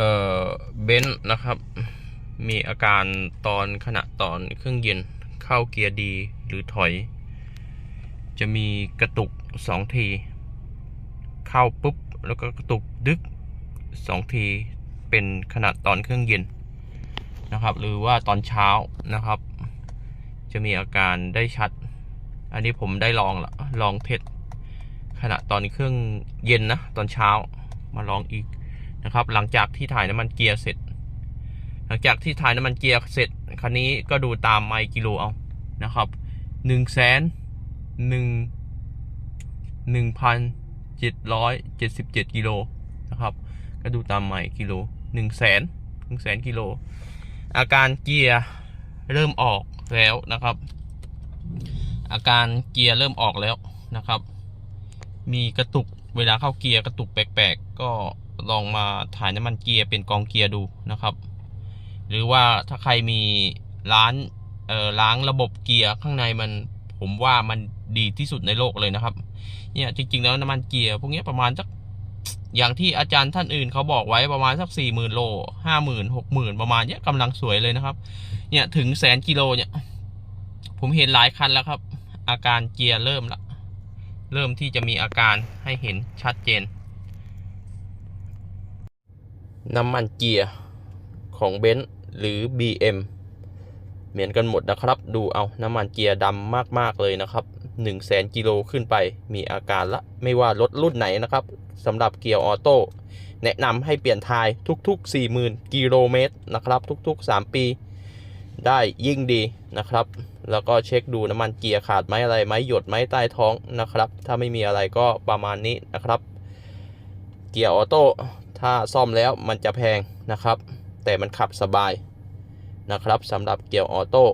เอ่อเบนซ์นะครับ มีอาการตอนขณะตอนเครื่องเย็นเข้าเกียร์ดีหรือถอย จะมีกระตุกสองที เข้าปุ๊บ แล้วก็กระตุกดึกสองทีเป็นขณะตอนเครื่องเย็นนะครับ หรือว่าตอนเช้านะครับ จะมีอาการได้ชัด อันนี้ผมได้ลองละลองเทสขณะตอนเครื่องเย็นนะ ตอนเช้ามาลองอีก นะครับ หลังจากที่ถ่ายน้ำมันเกียร์เสร็จ หลังจากที่ถ่ายน้ำมันเกียร์เสร็จคันนี้ก็ดูตามไมล์กิโลเอานะครับหนึ่งแสนหนึ่งหนึ่งพันเจ็ดร้อยเจ็ดสิบเจ็ดกิโลนะครับ ก็ดูตามไมล์กิโลหนึ่งแสนหนึ่งแสนกิโลอาการเกียร์เริ่มออกแล้วนะครับ อาการเกียร์เริ่มออกแล้วนะครับ มีกระตุกเวลาเข้าเกียร์กระตุกแปลกๆก็ ลองมาถ่ายน้ำมันเกียร์เป็นกองเกียร์ดูนะครับ หรือว่าถ้าใครมีร้านเอ่อล้างระบบเกียร์ข้างในมันผมว่ามันดีที่สุดในโลกเลยนะครับ เนี่ยจริง ๆ แล้วน้ำมันเกียร์พวกนี้ประมาณสักอย่างที่อาจารย์ท่านอื่นเขาบอกไว้ประมาณสักสี่หมื่นโลห้าหมื่นหกหมื่นประมาณเนี้ยกำลังสวยเลยนะครับ เนี่ยถึงแสนกิโลเนี่ยผมเห็นหลายคันแล้วครับ อาการเกียร์เริ่มละ เริ่มที่จะมีอาการให้เห็นชัดเจน น้ำมันเกียร์ของเบนซ์หรือ BM เหมือนกันหมดนะครับ ดูเอาน้ำมันเกียร์ดำมากๆเลยนะครับ1 0 0 0 0แสนกิโลขึ้นไปมีอาการละ ไม่ว่ารถรุ่นไหนนะครับสำหรับเกียร์ออโต้แนะนำให้เปลี่ยนทายทุกๆ 40,000 กิโลเมตรนะครับ ทุก ๆ 3 ปี ได้ยิ่งดีนะครับ แล้วก็เช็คดูน้ำมันเกียร์ขาดไหมอะไรไหมหยดไหมใต้ท้องนะครับ ถ้าไม่มีอะไรก็ประมาณนี้นะครับ เกียร์ออโต้ ถ้าซ่อมแล้วมันจะแพงนะครับ แต่มันขับสบายนะครับสำหรับเกียร์ออโต้